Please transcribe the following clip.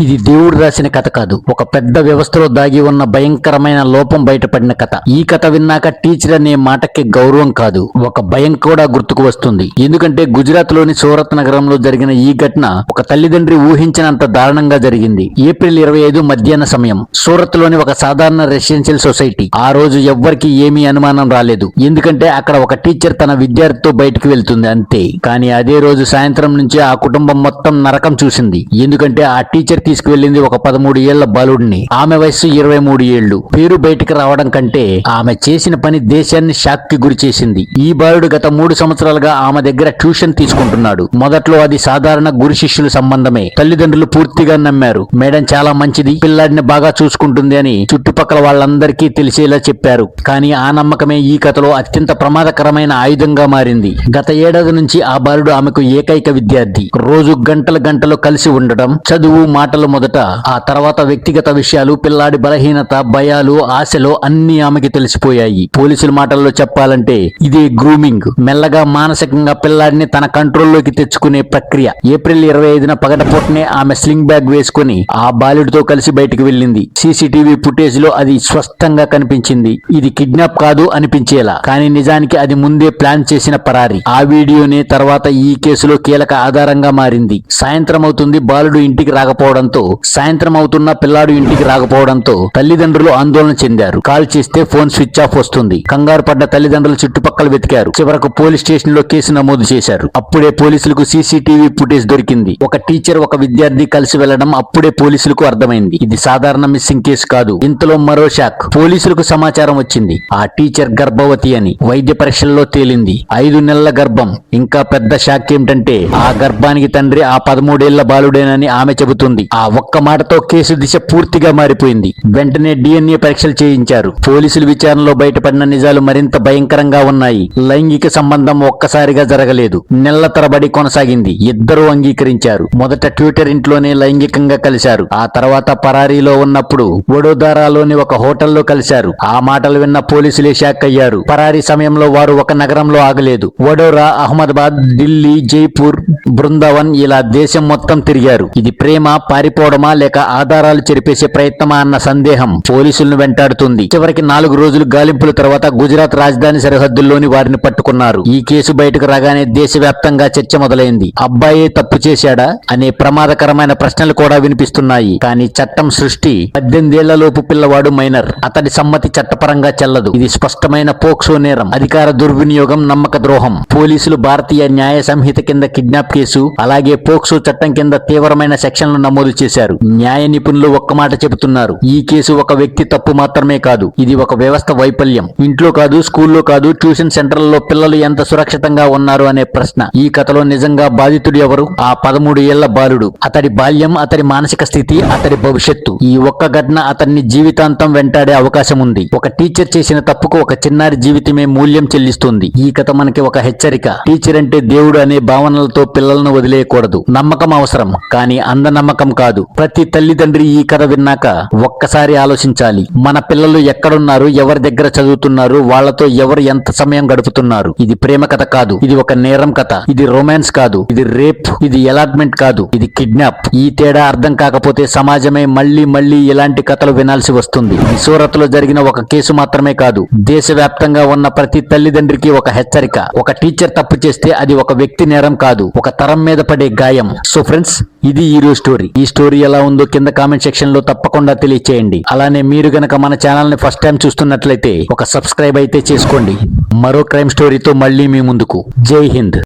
ఇది దేవుడు రాసిన కథ కాదు. ఒక పెద్ద వ్యవస్థలో దాగి ఉన్న భయంకరమైన లోపం బయటపడిన కథ. ఈ కథ విన్నాక టీచర్ అనే మాటకి గౌరవం కాదు. ఒక భయం కూడా గుర్తుకు వస్తుంది. ఎందుకంటే గుజరాత్లోని సూరత్ నగరంలో జరిగిన ఈ ఘటన ఒక తల్లిదండ్రి ఊహించినంత దారుణంగా జరిగింది. ఏప్రిల్ ఇరవై ఐదు మధ్యాహ్న సమయం. సూరత్లోని ఒక సాధారణ రెసిడెన్షియల్ సొసైటీ ఆ రోజు ఎవ్వరికి ఏమీ అనుమానం రాలేదు. ఎందుకంటే అక్కడ ఒక టీచర్ తన విద్యార్థితో బయటికి వెళ్తుంది అంతే. కానీ అదే రోజు సాయంత్రం నుంచి ఆ కుటుంబం మొత్తం నరకం చూసింది. ఎందుకంటే ఆ టీచర్ తీసుకువెళ్ళింది ఒక పదమూడు ఏళ్ళ బాలుడిని. ఆమె వయస్సు ఇరవై మూడు ఏళ్ళు పేరు బయటికి రావడం కంటే ఆమె చేసిన పని దేశాన్ని షాక్కి గురి చేసింది. ఈ బాలుడు గత మూడు సంవత్సరాలుగా ఆమె దగ్గర ట్యూషన్ తీసుకుంటున్నాడు. మొదట్లో అది సాధారణ గురు శిష్యుల సంబంధమే. తల్లిదండ్రులు పూర్తిగా నమ్మారు. మేడం చాలా మంచిది. పిల్లాడిని బాగా చూసుకుంటుంది అని చుట్టుపక్కల వాళ్ళందరికీ తెలిసేలా చెప్పారు. కానీ ఆ నమ్మకమే ఈ కథలో అత్యంత ప్రమాదకరమైన ఆయుధంగా మారింది. గత ఏడాది నుంచి ఆ బాలుడు ఆమెకు ఏకైక విద్యార్థి. రోజు గంటల గంటలు కలిసి ఉండడం చదువు మాటలు మొదట ఆ తర్వాత వ్యక్తిగత విషయాలు పిల్లాడి బలహీనత భయాలు ఆశలు అన్ని ఆమెకి తెలిసిపోయాయి. పోలీసుల మాటల్లో చెప్పాలంటే ఇదే గ్రూమింగ్. మెల్లగా మానసికంగా పిల్లాడిని తన కంట్రోల్లోకి తెచ్చుకునే ప్రక్రియ. ఏప్రిల్ ఇరవై ఐదున పగటపూటనే ఆమె స్లింగ్ బ్యాగ్ వేసుకుని ఆ బాలుడితో కలిసి బయటికి వెళ్ళింది. సీసీటీవీ ఫుటేజ్లో అది స్పష్టంగా కనిపించింది. ఇది కిడ్నాప్ కాదు అనిపించేలా. కానీ నిజానికి అది ముందే ప్లాన్ చేసిన పరారి. ఆ వీడియోనే తర్వాత ఈ కేసులో కీలక ఆధారంగా మారింది. సాయంత్రం అవుతుంది బాలుడు ఇంటికి రాకపోవడం. రాకపోవడంతో సాయంత్రం అవుతున్న పిల్లాడు ఇంటికి రాకపోవడంతో తల్లిదండ్రులు ఆందోళన చెందారు కాల్ చేస్తే ఫోన్ స్విచ్ ఆఫ్ వస్తుంది కంగారు పడ్డ తల్లిదండ్రులు చుట్టుపక్కల వెతికారు చివరకు పోలీస్ స్టేషన్లో కేసు నమోదు చేశారు అప్పుడే పోలీసులకు సీసీటీవీ ఫుటేజ్ దొరికింది ఒక టీచర్ ఒక విద్యార్థి కలిసి వెళ్ళడం అప్పుడే పోలీసులకు అర్థమైంది ఇది సాధారణ మిస్సింగ్ కేసు కాదు ఇంతలో మరో షాక్ పోలీసులకు సమాచారం వచ్చింది ఆ టీచర్ గర్భవతి అని వైద్య పరీక్షల్లో తేలింది ఐదు నెలల గర్భం ఇంకా పెద్ద షాక్ ఏమిటంటే ఆ గర్భానికి తండ్రి ఆ పదమూడేళ్ళ బాలుడేనని ఆమె చెబుతుంది ఆ ఒక్క మాటతో కేసు దిశ పూర్తిగా మారిపోయింది. వెంటనే డిఎన్ఏ పరీక్షలు చేయించారు. పోలీసుల విచారణలో బయటపడిన నిజాలు మరింత భయంకరంగా ఉన్నాయి. లైంగిక సంబంధం ఒక్కసారిగా జరగలేదు. నెలల తరబడి కొనసాగింది. ఇద్దరూ అంగీకరించారు. మొదట ట్విట్టర్ ఇంట్లోనే లైంగికంగా కలిశారు. ఆ తర్వాత పరారీలో ఉన్నప్పుడు వడోదరాలోని ఒక హోటల్లో కలిశారు. ఆ మాటలు విన్న పోలీసులే షాక్ అయ్యారు. పరారీ సమయంలో వారు ఒక నగరంలో ఆగలేదు. వడోరా అహ్మదాబాద్ ఢిల్లీ జైపూర్ బృందావన్ ఇలా దేశం మొత్తం తిరిగారు. ఇది ప్రేమ పారిపోవడమా లేక ఆధారాలు చెరిపేసే ప్రయత్నమా అన్న సందేహం పోలీసులను వెంటాడుతుంది. చివరికి నాలుగు రోజులు గాలింపుల తర్వాత గుజరాత్ రాజధాని సరిహద్దుల్లోని వారిని పట్టుకున్నారు. ఈ కేసు బయటకు రాగానే దేశవ్యాప్తంగా చర్చ మొదలైంది. అబ్బాయే తప్పు చేశాడా? అనే ప్రమాదకరమైన ప్రశ్నలు కూడా వినిపిస్తున్నాయి. కానీ చట్టం సృష్టి పద్దెనిమిదేళ్ళలోపు పిల్లవాడు మైనర్. అతడి సమ్మతి చట్టపరంగా చెల్లదు. ఇది స్పష్టమైన పోక్సో నేరం. అధికార దుర్వినియోగం నమ్మక ద్రోహం. పోలీసులు భారతీయ న్యాయ సంహిత కింద కిడ్నాప్ కేసు అలాగే పోక్సో చట్టం కింద తీవ్రమైన సెక్షన్లు నమోదు చేశారు. న్యాయ నిపుణులు ఒక్క మాట చెబుతున్నారు. ఈ కేసు ఒక వ్యక్తి తప్పు మాత్రమే కాదు. ఇది ఒక వ్యవస్థ వైఫల్యం. ఇంట్లో కాదు స్కూల్లో కాదు ట్యూషన్ సెంటర్లలో పిల్లలు ఎంత సురక్షితంగా ఉన్నారు అనే ప్రశ్న. ఈ కథలో నిజంగా బాధితుడు ఎవరు? ఆ పదమూడు ఏళ్ళ బాలుడు. అతడి బాల్యం అతడి మానసిక స్థితి అతడి భవిష్యత్తు. ఈ ఒక్క ఘటన అతన్ని జీవితాంతం వెంటాడే అవకాశం ఉంది. ఒక టీచర్ చేసిన తప్పుకు ఒక చిన్నారి జీవితమే మూల్యం చెల్లిస్తుంది. ఈ కథ మనకి ఒక హెచ్చరిక. టీచర్ అంటే దేవుడు అనే భావనలతో పిల్లలను వదిలేయకూడదు. నమ్మకం అవసరం. కానీ అందనమ్మకం కాదు. ప్రతి తల్లిదండ్రి ఈ కథ విన్నాక ఒక్కసారి ఆలోచించాలి. మన పిల్లలు ఎక్కడున్నారు ఎవరి దగ్గర చదువుతున్నారు వాళ్ళతో ఎవరు ఎంత సమయం గడుపుతున్నారు. ఇది ప్రేమ కథ కాదు. ఇది ఒక నేరం కథ. ఇది రొమాన్స్ కాదు. ఇది రేప్ ఇది ఎలాట్మెంట్ కాదు. ఇది కిడ్నాప్ ఈ తేడా అర్థం కాకపోతే సమాజమే మళ్ళీ మళ్ళీ ఇలాంటి కథలు వినాల్సి వస్తుంది. సూరత్లో జరిగిన ఒక కేసు మాత్రమే కాదు. దేశవ్యాప్తంగా ఉన్న ప్రతి తల్లిదండ్రికి ఒక హెచ్చరిక. ఒక టీచర్ తప్పు చేస్తే అది ఒక వ్యక్తి నేరం కాదు. ఒక తరం మీద పడే గాయం. సో ఫ్రెండ్స్ ఇది ఈ రోజు స్టోరీ. ఈ స్టోరీ ఎలా ఉందో కింద కామెంట్ సెక్షన్లో తప్పకుండా తెలియచేయండి. అలానే మీరు గనక మన ఛానల్ని ఫస్ట్ టైం చూస్తున్నట్లయితే ఒక సబ్స్క్రైబ్ అయితే చేసుకోండి. మరో క్రైమ్ స్టోరీతో మళ్ళీ మీ ముందుకు. జై హింద్.